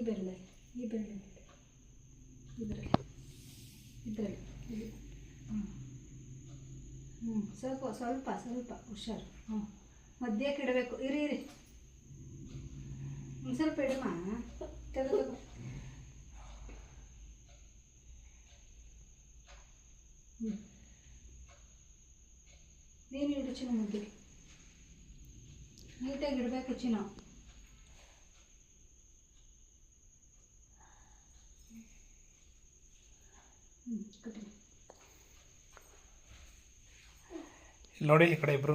ಈ ಬೆರಳಲ್ಲಿ ಈ ಬೆರಳಲ್ಲಿ ಇದರಲ್ಲಿ ಹ್ಞೂ ಸ್ವಲ್ಪ ಸ್ವಲ್ಪ ಸ್ವಲ್ಪ ಹುಷಾರು. ಹ್ಞೂ ಮಧ್ಯಕ್ಕೆ ಇಡಬೇಕು ಇರಿ ಇರಿ. ಒಂದು ಸ್ವಲ್ಪ ಇಡಮ್ಮ. ತೆಗೆದು ಹ್ಞೂ ನೀನು ಇಡು ಚಿನ್ನ ಮುದ್ದೆ. ನೀಟಾಗಿ ಇಡಬೇಕು ಚಿನ್ನ ಹ್ಞೂ ಕಟ್ಟಿ ಇಲ್ಲಿ ನೋಡಿ ಈ ಕಡೆ ಇಬ್ರು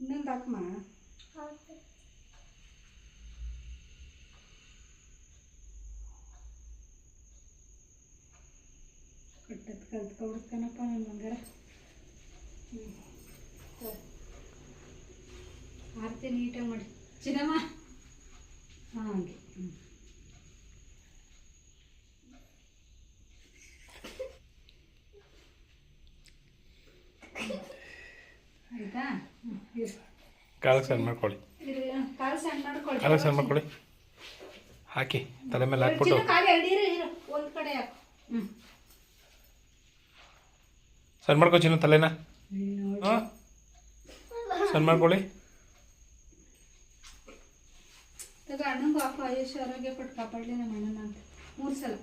ಇನ್ನೊಂದು ಹಾಕಮ್ಮ ಕಟ್ಟದ್ ಕಲ್ತ್ಕೊಬಿಡ್ತಾನಪ್ಪ ನನ್ನ ಆರತಿ ನೀಟಾಗಿ ಮಾಡಿ. ಚಿನ್ನಮ್ಮ? ಹಂಗೆ. ಹ್ಞೂ ಆಯಿತಾ? ಕಾಲಕ್ಕೆ ಸಣ್ಣ ಮಾಡ್ಕೊಳ್ಳಿ. ಕಾಲು ಸಣ್ಣ ಮಾಡ್ಕೊಳ್ಳಿ. ಕಾಲಕ್ಕೆ ಸಣ್ಣ ಮಾಡ್ಕೊಳ್ಳಿ. ಹಾಕಿ ತಲೆ ಮೇಲೆ ಹಾಕ್ಬಿಟ್ಟು. ಸಣ್ಣ ಮಾಡ್ಕೊ ಚಿನ್ನ ತಲೆನ. ಹಾಂ? ಸಣ್ಣ ಮಾಡ್ಕೊಳ್ಳಿ. ಅಣ್ಣಂಗೂ ಅಪ್ಪ ಆಯುಷ್ ಆರೋಗ್ಯ ಪಟ್ಟು ಕಾಪಾಡಲಿ ನಮ್ಮ ಅಣ್ಣನ ಅಂತ. ಮೂರು ಸಲ.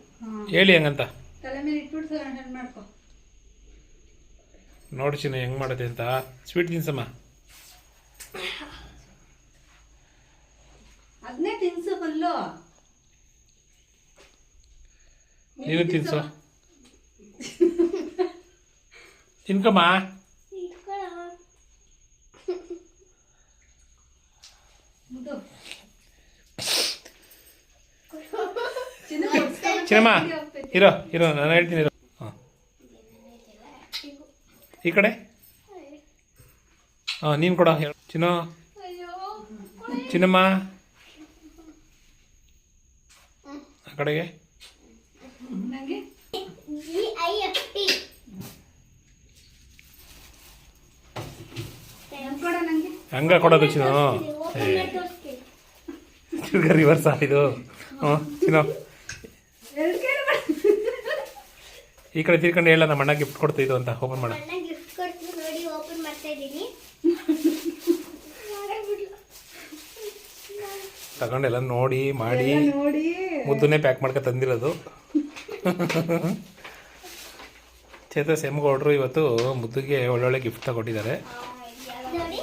ಹೇಳಿ ಹೆಂಗಂತ. ತಲೆ ಮೇಲೆ ಇಟ್ಬಿಟ್ಟು ಹಣ್ಣು ಮಾಡ್ಕೊ. ನೋಡಿ ಚಿನ್ನ ಹೆಂಗೆ ಮಾಡುತ್ತೆ ಅಂತ. ಸ್ವೀಟ್ ತಿನ್ಸಮ್ಮ. ಅದನ್ನೇ ತಿನ್ಸು ಫುಲ್ಲು. ನೀನು ತಿನ್ಸು. ತಿನ್ಕಮ್ಮ ಮುದ್ದು ಚಿನ್ನ ಕೊಡ್ಸ್ಕೊಂಡು ಚಿನ್ನಮ್ಮ. ಇರೋ ಇರೋ ನಾನು ಹೇಳ್ತೀನಿ ಇರೋ. ಹಾಂ. ಈ ಕಡೆ? ಹಾಂ ನೀನು ಕೊಡ ಹೇಳು. ಚಿನ್ನ. ಚಿನ್ನಮ್ಮ. ಆ ಕಡೆಗೆ. ನಂಗೆ? ಹಂಗ ಕೊಡೋದು ಚಿನ್ನ. ರಿವರ್ಸ್ ಆಗಿದು ಹಾಂ ಚಿನ್ನ. ಈ ಕಡೆ ತಿರ್ಕೊಂಡು ಹೇಳ ನಮ್ಮ ಅಣ್ಣ ಗಿಫ್ಟ್ ಕೊಡ್ತಿದ್ದು ಅಂತ. ಓಪನ್ ಮಾಡ. ಅಣ್ಣ ಗಿಫ್ಟ್ ಕೊಡ್ತೀನಿ ನೋಡಿ ಓಪನ್ ಮಾಡ್ತಾ ಇದ್ದೀನಿ. ತಗೊಂಡೆಲ್ಲ ನೋಡಿ ಮಾಡಿ. ಮುದ್ದನ್ನೇ ಪ್ಯಾಕ್ ಮಾಡ್ಕೊ ತಂದಿರೋದು. ಚೇತಸ್ ಎಮ್ಗೌಡ್ರು ಇವತ್ತು ಮುದ್ದುಗೆ ಒಳ್ಳೊಳ್ಳೆ ಗಿಫ್ಟ್ ತಗೊಂಡಿದ್ದಾರೆ. ನೋಡಿ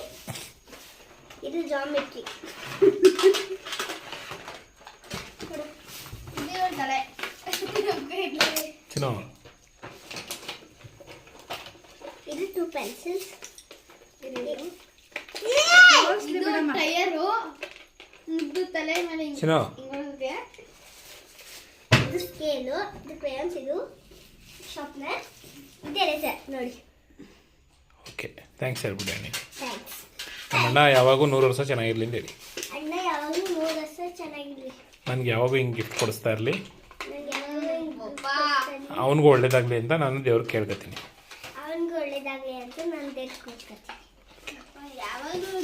ಇದು ಜಾಮೆಟ್ರಿ ಇದು ತಲೆ ಚಿನ್ನ ಇದು ಟೂ ಪೆನ್ಸಿಲ್ಸ್ Mostly ಬಿಡಮ್ಮ. ಟೈರು ಮುದ್ದು ತಲೆ ಮೇಲೆ ಹಿಂಗ್- ಚಿನ್ನ. ಹಿಂಗಿದೆ. ಇದು ಸ್ಕೇಲು ಇದು ಕ್ರೇಯನ್ಸ್ ಇದು ಶಾರ್ಪ್ನರ್ ಇದೆ ಸರ್ ನೋಡಿ. ಓಕೆ ಥ್ಯಾಂಕ್ಸ್ ಹೇಳ್ಬಿಡಿ ಅಣ್ಣ ಥ್ಯಾಂಕ್ಸ್ ನಮ್ಮ ಅಣ್ಣ ಯಾವಾಗೂ ನೂರು ವರ್ಷ ಚೆನ್ನಾಗಿರ್ಲಿ ಅಂತ ಹೇಳಿ. ಅಣ್ಣ ಯಾವಾಗಲೂ ಮೂರು ವರ್ಷ ಚೆನ್ನಾಗಿರ್ಲಿ. ನನಗೆ ಯಾವಾಗೂ ಹಿಂಗೆ ಗಿಫ್ಟ್ ಕೊಡಿಸ್ತಾ ಇರಲಿ. ನಂಗೆ ಯಾವಾಗಲೂ ಅವನಿಗೂ ಒಳ್ಳೇದಾಗಲಿ ಅಂತ ನಾನು ದೇವ್ರಿಗೆ ಕೇಳ್ಕೊತೀನಿ. ಅಂತ ನಾನು ತೆಗೆದುಕೊಳ್ತೀನಿ ಯಾವಾಗಲೂ